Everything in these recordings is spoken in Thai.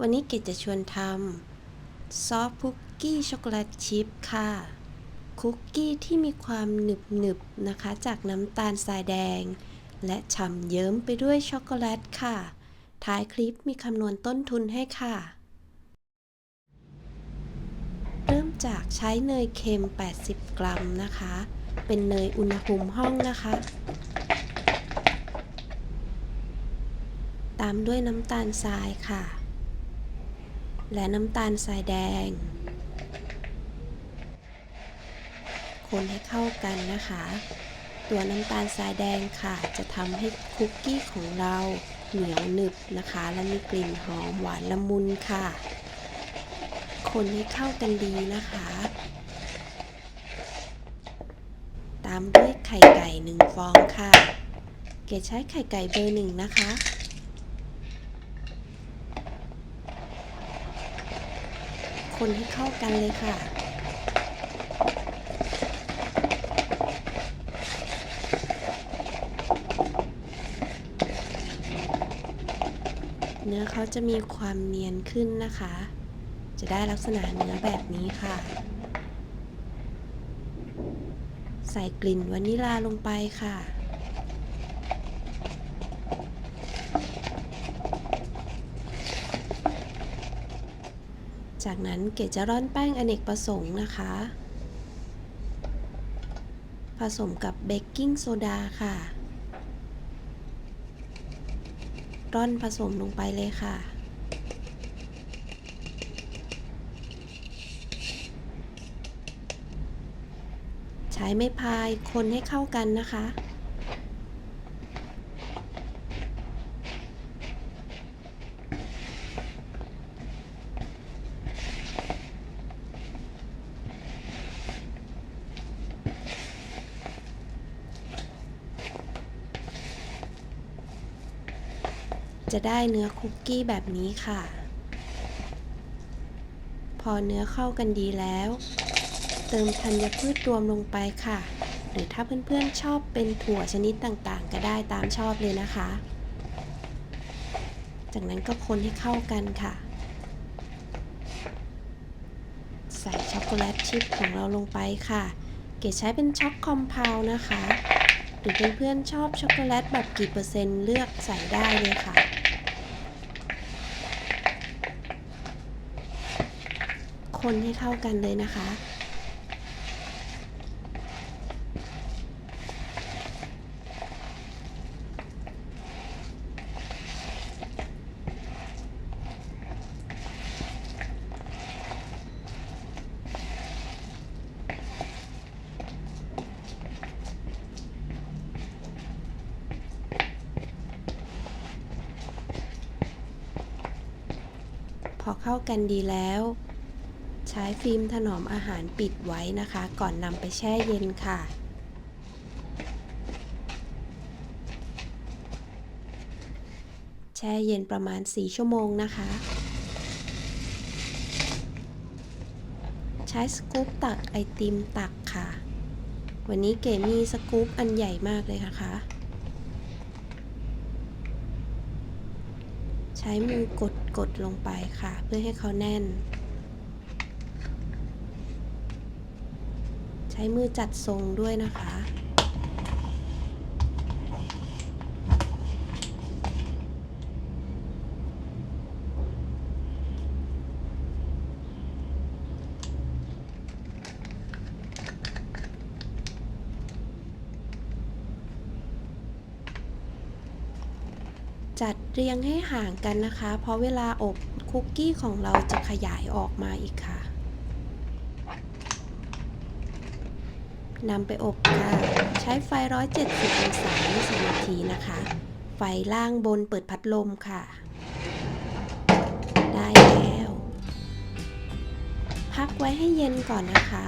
วันนี้เกดจะชวนทำซอฟคุกกี้ช็อกโกแลตชิพค่ะ คุกกี้ที่มีความหนึบหนึบนะคะ จากน้ำตาลทรายแดง และฉ่ำเยิ้มไปด้วยช็อกโกแลตค่ะ ท้ายคลิปมีคำนวณต้นทุนให้ค่ะ เริ่มจากใช้เนยเค็ม 80 กรัมนะคะ เป็นเนยอุณหภูมิห้องนะคะ ตามด้วยน้ำตาลทรายค่ะ และน้ำตาลทรายแดง คนให้เข้ากันนะคะ ตัวน้ำตาลทรายแดงค่ะ จะทำให้คุกกี้ของเราเหนียวหนึบนะคะ และมีกลิ่นหอมหวานละมุนค่ะ คนให้เข้ากันดีนะคะ ตามด้วยไข่ไก่หนึ่งฟองค่ะ เกดใช้ไข่ไก่เบอร์หนึ่งนะคะ คนให้เข้ากันเลยค่ะ เนื้อเขาจะมีความเนียนขึ้นนะคะ จะได้ลักษณะเนื้อแบบนี้ค่ะ ใส่กลิ่นวานิลาลงไปค่ะ จากนั้นเกดจะร่อนแป้งอเนกประสงค์นะคะ ผสมกับเบกกิ้งโซดาค่ะ ร่อนผสมลงไปเลยค่ะใช้ไม้พายคนให้เข้ากันนะคะ จะได้เนื้อคุกกี้แบบนี้ค่ะ พอเนื้อเข้ากันดีแล้ว เติมธัญพืชรวมลงไปค่ะ หรือถ้าเพื่อนๆชอบเป็นถั่วชนิดต่างๆ ก็ได้ตามชอบเลยนะคะ จากนั้นก็คนให้เข้ากันค่ะ ใส่ช็อกโกแลตชิพของเราลงไปค่ะ เกดใช้เป็นช็อกคอมเพลนะคะหรือเพื่อนๆชอบช็อกโกแลตแบบกี่เปอร์เซ็นต์เลือกใส่ได้เลยค่ะ คนให้เข้ากันเลยนะคะ พอเข้ากันดีแล้ว ใช้ฟิล์มถนอมอาหารปิดไว้นะคะ ก่อนนำไปแช่เย็นค่ะ แช่เย็นประมาณ 4 ชั่วโมงนะคะ ใช้สกู๊ปตักไอติมตักค่ะ วันนี้เก๋มีสกู๊ปอันใหญ่มากเลยนะคะ ใช้มือกดกดลงไปค่ะ เพื่อให้เขาแน่น ใช้มือจัดทรงด้วยนะคะ จัดเรียงให้ห่างกันนะคะ เพราะเวลาอบคุกกี้ของเราจะขยายออกมาอีกค่ะ นำไปอบค่ะ ใช้ไฟ 170 องศา 20 นาทีนะคะ ไฟล่างบนเปิดพัดลมค่ะ ได้แล้ว พักไว้ให้เย็นก่อนนะคะ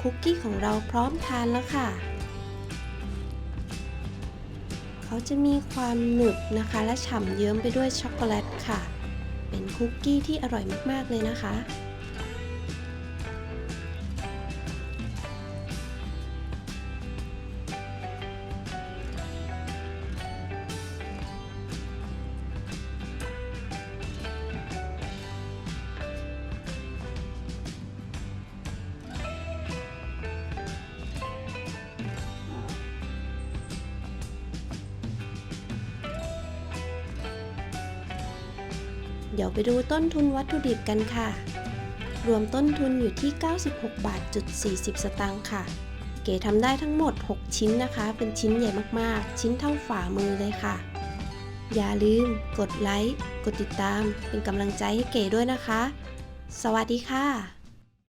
คุกกี้ของเราพร้อมทานแล้วค่ะ เขาจะมีความหนึบนะคะ และฉ่ำเยิ้มไปด้วยช็อกโกแลตค่ะ คุกกี้ที่อร่อยมากๆเลยนะคะ เดี๋ยวไปดูต้นทุนวัตถุดิบกันค่ะ รวมต้นทุนอยู่ที่ 96 บาทจุด40 สตางค์ค่ะ เก๋ทำได้ทั้งหมด 6 ชิ้นนะคะ เป็นชิ้นใหญ่มากๆ ชิ้นเท่าฝ่ามือเลยค่ะ อย่าลืม กดไลค์ กดติดตาม เป็นกำลังใจให้เก๋ด้วยนะคะ สวัสดีค่ะ